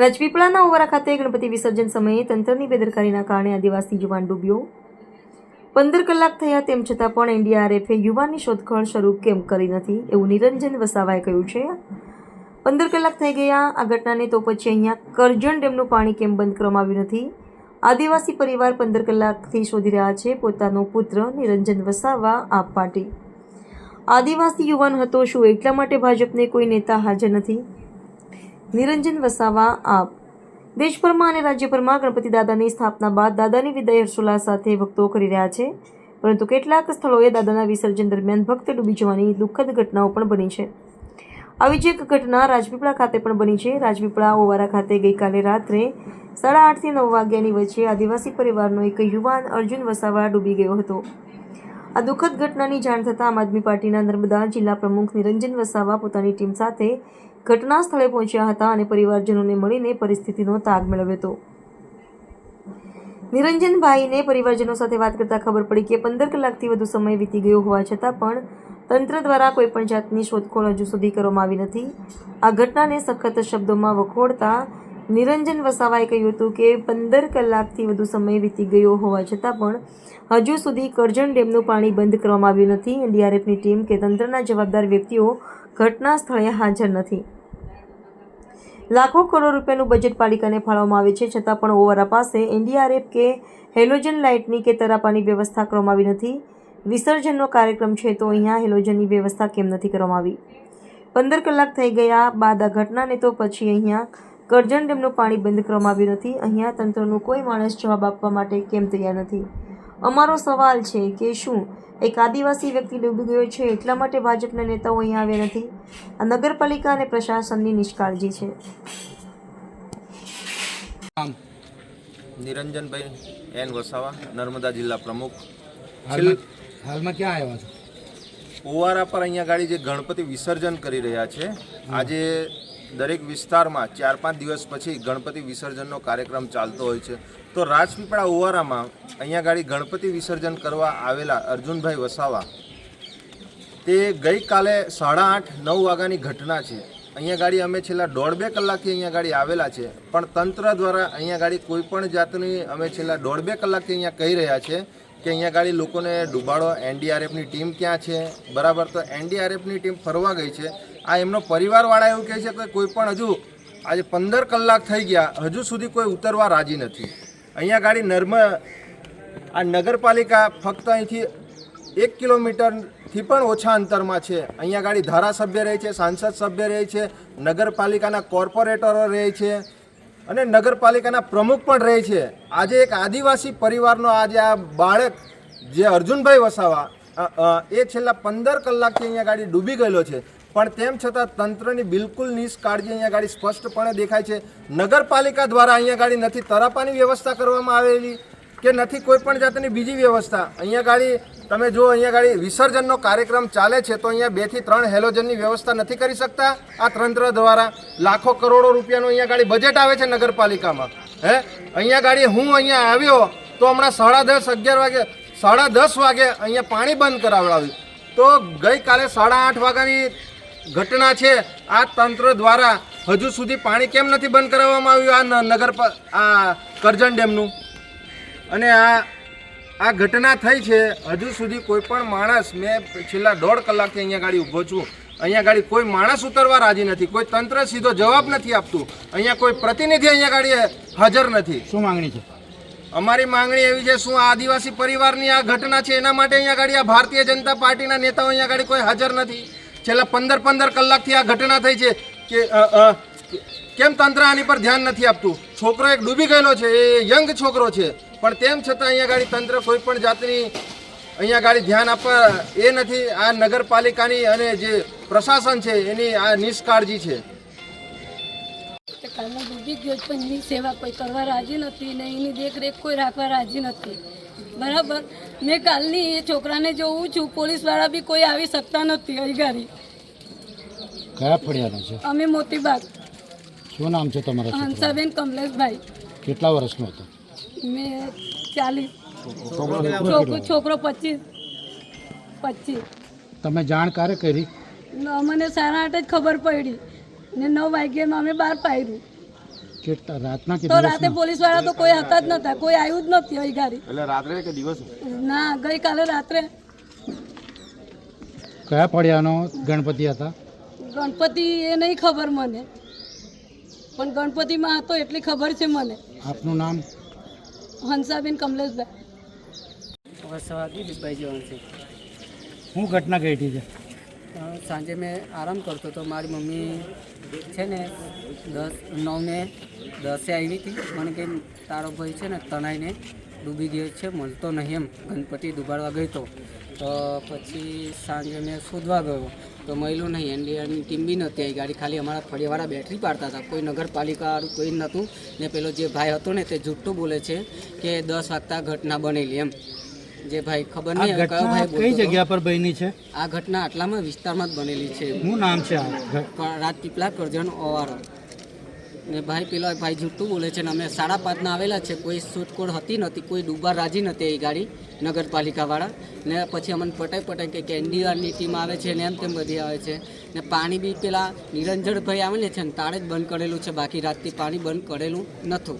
રાજપીપળાના ઓવારા ખાતે ગણપતિ વિસર્જન સમયે તંત્રની બેદરકારીના કારણે આદિવાસી યુવાન ડૂબ્યો. પંદર કલાક થયા તેમ છતાં પણ એનડીઆરએફે યુવાનની શોધખોળ શરૂ કેમ કરી નથી એવું નિરંજન વસાવાએ કહ્યું છે. પંદર કલાક થઈ ગયા આ ઘટનાને તો પછી અહીંયા કરજણ ડેમનું પાણી કેમ બંધ કરવામાં આવ્યું નથી? આદિવાસી પરિવાર પંદર કલાકથી શોધી રહ્યા છે. પોતાનો પુત્ર નિરંજન વસાવા, આપ પાટી આદિવાસી યુવાન હતો શું એટલા માટે ભાજપને કોઈ નેતા હાજર નથી? નિરંજન વસાવા આપ. દેશભરમાં અને રાજ્યભરમાં ગણપતિ દાદાની સ્થાપના બાદ દાદાની વિદાય હર્ષોલ્લાસ સાથે ભક્તો કરી રહ્યા છે. પરંતુ કેટલાક સ્થળોએ દાદાના વિસર્જન દરમિયાન ભક્ત ડૂબી જવાની દુઃખદ ઘટનાઓ પણ બની છે. આવી જ એક ઘટના રાજપીપળા ખાતે પણ બની છે. રાજપીપળા ઓવારા ખાતે ગઈકાલે રાત્રે સાડા આઠથી નવ વાગ્યાની વચ્ચે આદિવાસી પરિવારનો એક યુવાન અર્જુન વસાવા ડૂબી ગયો હતો. આ દુઃખદ ઘટનાની જાણ થતાં આમ આદમી પાર્ટીના નર્મદા જિલ્લા પ્રમુખ નિરંજન વસાવા પોતાની ટીમ સાથે ઘટના સ્થળે પહોંચ્યા હતા અને પરિવારજનોને મળીને પરિસ્થિતિનો તાગ મેળવ્યો હતો. નિરંજનભાઈને પરિવારજનો સાથે વાત કરતાં ખબર પડી કે પંદર કલાકથી વધુ સમય વીતી ગયો હોવા છતાં પણ તંત્ર દ્વારા કોઈ પણ જાતની શોધખોળ હજુ સુધી કરવામાં આવી નથી. આ ઘટનાને સખત શબ્દોમાં વખોડતા નિરંજન વસાવાએ કહ્યું હતું કે પંદર કલાકથી વધુ સમય વીતી ગયો હોવા છતાં પણ હજુ સુધી કરજણ ડેમનું પાણી બંધ કરવામાં આવ્યું નથી. એનડીઆરએફની ટીમ કે તંત્રના જવાબદાર વ્યક્તિઓ ઘટના સ્થળે હાજર નથી. લાખો કરોડ રૂપિયાનું બજેટ પાલિકાને ફાળવવામાં આવે છે. છતાં પણ ઓવારા પાસે એનડીઆરએફ કે હેલોજન લાઇટની કે તરાપાની વ્યવસ્થા કરવામાં આવી નથી. વિસર્જનનો કાર્યક્રમ છે તો અહીંયા હેલોજનની વ્યવસ્થા કેમ નથી કરવામાં આવી? પંદર કલાક થઈ ગયા બાદ આ ઘટનાને તો પછી અહીંયા કરજણ ડેમનું પાણી બંધ કરવામાં આવ્યું નથી. અહીંયા તંત્રનું કોઈ માણસ જવાબ આપવા માટે કેમ તૈયાર નથી? અમારો સવાલ છે કે શું એક આદિવાસી વ્યક્તિ ડૂબી ગયો છે એટલા માટે ભાજપના નેતાઓ અહીંયા આવ્યા નથી? આ નગરપાલિકા અને પ્રશાસનની નિષ્કાળજી છે. આમ નિરંજનભાઈ એન વસાવા નર્મદા જિલ્લા પ્રમુખ. હાલમાં હાલમાં ક્યાં આવ્યા છો? ઓવારા પર અહીંયા ગાડી જે ગણપતિ વિસર્જન કરી રહ્યા છે આજે દરેક વિસ્તારમાં ચાર પાંચ દિવસ પછી ગણપતિ વિસર્જનનો કાર્યક્રમ ચાલતો હોય છે. તો રાજપીપળા ઓવારામાં અહીંયા ગાડી ગણપતિ વિસર્જન કરવા આવેલા અર્જુનભાઈ વસાવા. તે ગઈકાલે સાડા આઠ, નવ વાગ્યાની ઘટના છે. અહીંયા ગાડી અમે છેલ્લા દોઢ બે કલાકથી અહીંયા ગાડી આવેલા છે. પણ તંત્ર દ્વારા અહીંયા ગાડી કોઈ પણ જાતની અમે છેલ્લા દોઢ બે કલાકથી અહીંયા કહી રહ્યા છે કે અહીંયા ગાડી લોકોને ડૂબાડો. એનડીઆરએફની ટીમ ક્યાં છે? બરાબર, તો એનડીઆરએફની ટીમ ફરવા ગઈ છે. આ એમનો પરિવારવાળા એવું કહે છે કે કોઈ પણ હજુ આજે પંદર કલાક થઈ ગયા, હજુ સુધી કોઈ ઉતરવા રાજી નથી. અહીંયા ગાડી નર્મ આ નગરપાલિકા ફક્ત અહીંથી એક કિલોમીટરથી પણ ઓછા અંતરમાં છે. અહીંયા ગાડી ધારાસભ્ય રહે છે, સાંસદ સભ્ય રહે છે, નગરપાલિકાના કોર્પોરેટરો રહે છે અને નગરપાલિકાના પ્રમુખ પણ રહે છે. આજે એક આદિવાસી પરિવારનો આજે આ બાળક જે અર્જુનભાઈ વસાવા એ છેલ્લા પંદર કલાકથી અહીંયા ગાડી ડૂબી ગયેલો છે. પણ તેમ છતાં તંત્રની બિલકુલ નિષ્કાળજી અહીંયા ગાડી સ્પષ્ટપણે દેખાય છે. નગરપાલિકા દ્વારા અહીંયા ગાડી નથી તરાપાની વ્યવસ્થા કરવામાં આવેલી કે નથી કોઈ પણ જાતની બીજી વ્યવસ્થા? અહીંયા ગાડી, તમે જો અહીંયા ગાડી વિસર્જનનો કાર્યક્રમ ચાલે છે તો અહીંયા બેથી ત્રણ હેલોજનની વ્યવસ્થા નથી કરી શકતા આ તંત્ર દ્વારા. લાખો કરોડો રૂપિયાનું અહીંયા ગાડી બજેટ આવે છે નગરપાલિકામાં. હે? અહીંયા ગાડી હું અહીંયા આવ્યો તો હમણાં સાડા દસ, અગિયાર વાગે, સાડા દસ વાગે અહીંયા પાણી બંધ કરાવડાવ્યું. તો ગઈકાલે સાડા આઠ વાગ્યાની ઘટના છે આ તંત્ર દ્વારા હજુ સુધી પાણી કેમ નથી બંધ કરાવવામાં આવ્યું આ નગર આ કરજણ ડેમનું? અને આ આ ઘટના થઈ છે હજુ સુધી કોઈ પણ માણસ મેં છેલ્લા દોઢ કલાકથી અહીંયા ગાડી ઊભો છું અહીંયા ગાડી કોઈ માણસ ઉતરવા રાજી નથી કોઈ તંત્ર સીધો જવાબ નથી આપતું અહીંયા કોઈ પ્રતિનિધિ અહીંયા ગાડી હાજર નથી. શું માંગણી છે? અમારી માંગણી એવી છે શું આદિવાસી પરિવારની આ ઘટના છે એના માટે અહીંયા ગાડી આ ભારતીય જનતા પાર્ટીના નેતાઓ અહીંયા ગાડી કોઈ હાજર નથી? છેલ્લા પંદર પંદર કલાકથી આ ઘટના થઈ છે કે કેમ તંત્ર આની પર ધ્યાન નથી આપતું? છોકરો એક ડૂબી ગયેલો છે, એ યંગ છોકરો છે. પણ તેમ છતાં અહીંયા ગાડી તંત્ર કોઈ પણ જાતની અહીંયા ગાડી ધ્યાન આપવા એ નથી. આ નગરપાલિકાની અને જે પ્રશાસન છે, એની આ નિષ્કાળજી છે. કે કાલનો ડૂબી ગયો પણ એની સેવા કોઈ કરવા રાજી નથી ને એની દેખરેખ કોઈ રાખવા રાજી નથી. બરાબર. મેં કાલની એ છોકરાને જોઉં છું પોલીસવાળા બી કોઈ આવી શકતા નથી અહીં ગાડી કયા ફળિયાના છે? અમે મોતીબાગ. શું નામ છે તમારા હંસાબેન કમલેશભાઈ. કેટલા વર્ષનો હતો? મેં ચાલીસ. છોકરો પચીસ. પચીસ. તમે જાણ ક્યારે કરી? મને સાડા આઠ જ ખબર પડી ને નવ વાગ્યામાં અમે બહાર પાડ્યું કેટલા રાતના કે તો રાતે પોલીસવાળા તો કોઈ હતા જ નતા કોઈ આવ્યું જ નથી અહીં ગાડી એટલે રાત્રે કે દિવસ? ના ગઈકાલે રાત્રે. કયા પડ્યાનો ગણપતિ હતા? ગણપતિ એ નહીં ખબર મને. પણ ગણપતિમાં હતો એટલી ખબર છે મને. આપનું નામ? હંસાબેન કમલેશભાઈ. વસવાથી દીપભાઈ જવાનું છે. હું ઘટના ઘટી છે? સાંજે મેં આરામ કરતો તો મારી મમ્મી છે ને, દસ, નવને દસે આવી હતી. પણ કે તારો ભાઈ છે ને, તણાઈને ડૂબી ગયો છે, મળતો નહીં એમ. ગણપતિ ડૂબાડવા ગયો તો. તો પછી સાંજે મેં શોધવા ગયો. તો મળ્યું નહીં. એનડીઆરની ટીમ બી નહોતી આવી ગાડી ખાલી અમારા ફળિયાવાળા બેટરી પાડતા હતા. કોઈ નગરપાલિકાવાળું કોઈ નહોતું. ને પેલો જે ભાઈ હતો ને, તે જૂઠું બોલે છે કે દસ વાગતા ઘટના બનેલી એમ. જે ભાઈ ખબર નહીં કયો ભાઈ કઈ જગ્યા પર બની છે? આ ઘટના આટલામાં વિસ્તારમાં જ બનેલી છે. શું નામ છે આ રાજપીપળા કરજણ ઓવારો. ને ભાઈ પેલો ભાઈ જૂઠું બોલે છે ને અમે સાડા પાંચના આવેલા છે. કોઈ શોધખોળ હતી નથી કોઈ ડૂબા રાજી નથી એ ગાડી નગરપાલિકાવાળા. ને પછી અમને પટાઈ પટાઈ કે કે એનડીઆરની ટીમ આવે છે ને એમ તેમ બધી આવે છે. ને પાણી બી પેલા નિરંજનભાઈ આવેલે છે ને તાળે જ બંધ કરેલું છે. બાકી રાતથી પાણી બંધ કરેલું નહોતું.